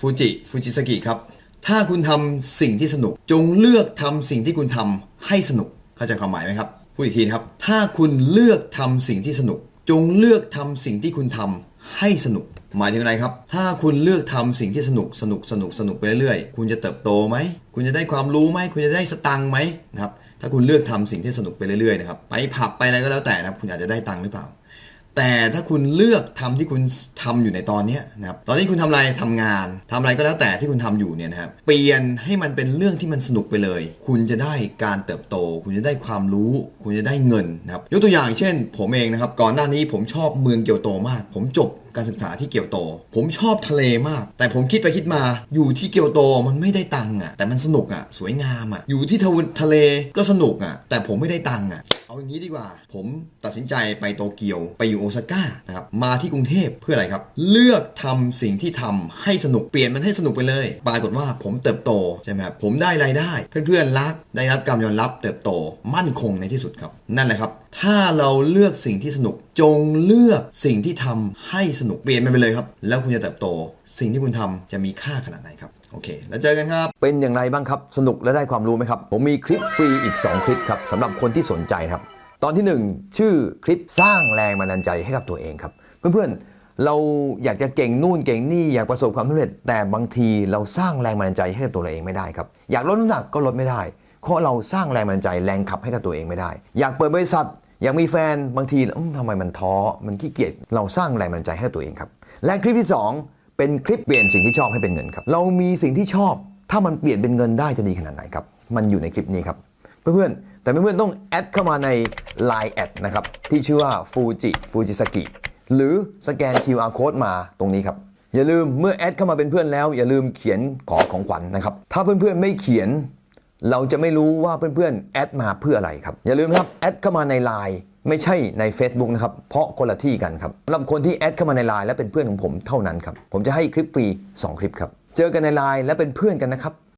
ฟูจิฟูจิสกิครับ ถ้าคุณทำสิ่งที่สนุก จงเลือกทำสิ่งที่คุณทำให้สนุกเข้าใจความหมายไหมครับพูดอีกทีนะครับ ถ้าคุณเลือกทำสิ่งที่สนุก จงเลือกทำสิ่งที่คุณทำให้สนุก หมายถึงอะไรครับ ถ้าคุณเลือกทำสิ่งที่สนุกสนุกสนุกสนุกไปเรื่อยๆ คุณจะเติบโตไหม คุณจะได้ความรู้ไหม คุณจะได้สตังค์ไหมนะครับ ถ้าคุณเลือกทำสิ่งที่สนุกไปเรื่อยๆนะครับ ไปผับไปอะไรก็แล้วแต่นะครับ คุณอาจจะได้ตังค์หรือเปล่า แต่ถ้าคุณเลือกทำที่คุณทำอยู่ในตอนนี้นะครับ ตอนนี้คุณทำอะไรทำงานทำอะไรก็แล้วแต่ที่คุณทำอยู่เนี่ยนะครับ เปลี่ยนให้มันเป็นเรื่องที่มันสนุกไปเลย คุณจะได้การเติบโต คุณจะได้ความรู้ คุณจะได้เงินนะครับ ยกตัวอย่างเช่น ผมเองนะครับ ก่อนหน้านี้ผมชอบเมืองเกียวโตมาก ผมจบการศึกษาที่เกียวโต ผมชอบทะเลมาก แต่ผมคิดไปคิดมาอยู่ที่เกียวโตมันไม่ได้ตังค์อะ แต่มันสนุกอะ สวยงามอะ อยู่ที่ทะเลก็สนุกอะ แต่ผมไม่ได้ตังค์อะ เอาอย่างนี้ดีกว่า ผมตัดสินใจไปโตเกียวไปอยู่โอซาก้านะครับมาที่กรุงเทพเพื่ออะไรครับ เลือกทำสิ่งที่ทำให้สนุกเปลี่ยนมันให้สนุกไปเลย ปรากฏว่าผมเติบโตใช่ไหมครับผมได้รายได้ เพื่อนๆรักได้รับการยอมรับเติบโตมั่นคงในที่สุดครับ นั่นแหละครับ ถ้าเราเลือกสิ่งที่สนุกจงเลือกสิ่งที่ทำให้สนุกเปลี่ยนมันไปเลยครับ แล้วคุณจะเติบโต สิ่งที่คุณทำจะมีค่าขนาดไหนครับ โอเค แล้วเจอกันครับ เป็นอย่างไรบ้างครับ สนุกและได้ความรู้ไหมครับ ผมมีคลิปฟรีอีก 2 คลิปครับสำหรับคนที่สนใจครับ ตอนที่ 1 ชื่อคลิปสร้างแรงบันดาลใจให้กับตัวเองครับ เพื่อนๆ เราอยากจะเก่งนู่นเก่งนี่อยากประสบความสำเร็จ แต่บางทีเราสร้างแรงบันดาลใจให้กับตัวเราเองไม่ได้ครับ อยากลดน้ำหนักก็ลดไม่ได้ เพราะเราสร้างแรงบันดาลใจแรงขับให้กับตัวเองไม่ได้ อยากเปิดบริษัท อยากมีแฟนบางทีทำไมมันท้อมันขี้เกียจเราสร้างแรงบันดาลใจให้ตัวเองครับและคลิปที่สอง เป็นคลิปเปลี่ยนสิ่งที่ชอบให้เป็นเงินครับ เรามีสิ่งที่ชอบ ถ้ามันเปลี่ยนเป็นเงินได้จะดีขนาดไหนครับ มันอยู่ในคลิปนี้ครับ เพื่อนๆ แต่เพื่อนๆต้องแอดเข้ามาใน Line แอดนะครับ ที่ชื่อว่า Fuji Fujisaki หรือสแกน QR code มาตรงนี้ครับ อย่าลืมเมื่อแอดเข้ามาเป็นเพื่อนแล้ว อย่าลืมเขียนขอของขวัญนะครับ ถ้าเพื่อนๆไม่เขียน เราจะไม่รู้ว่าเพื่อนๆแอดมาเพื่ออะไรครับ อย่าลืมครับแอดเข้ามาใน Line ไม่ใช่ใน Facebook นะครับ เพราะคนละที่กันครับสำหรับคนที่แอดเข้ามาในไลน์และเป็นเพื่อนของผมเท่านั้นครับ ผมจะให้คลิปฟรี 2 คลิปครับ เจอกันในไลน์และเป็นเพื่อนกันนะครับ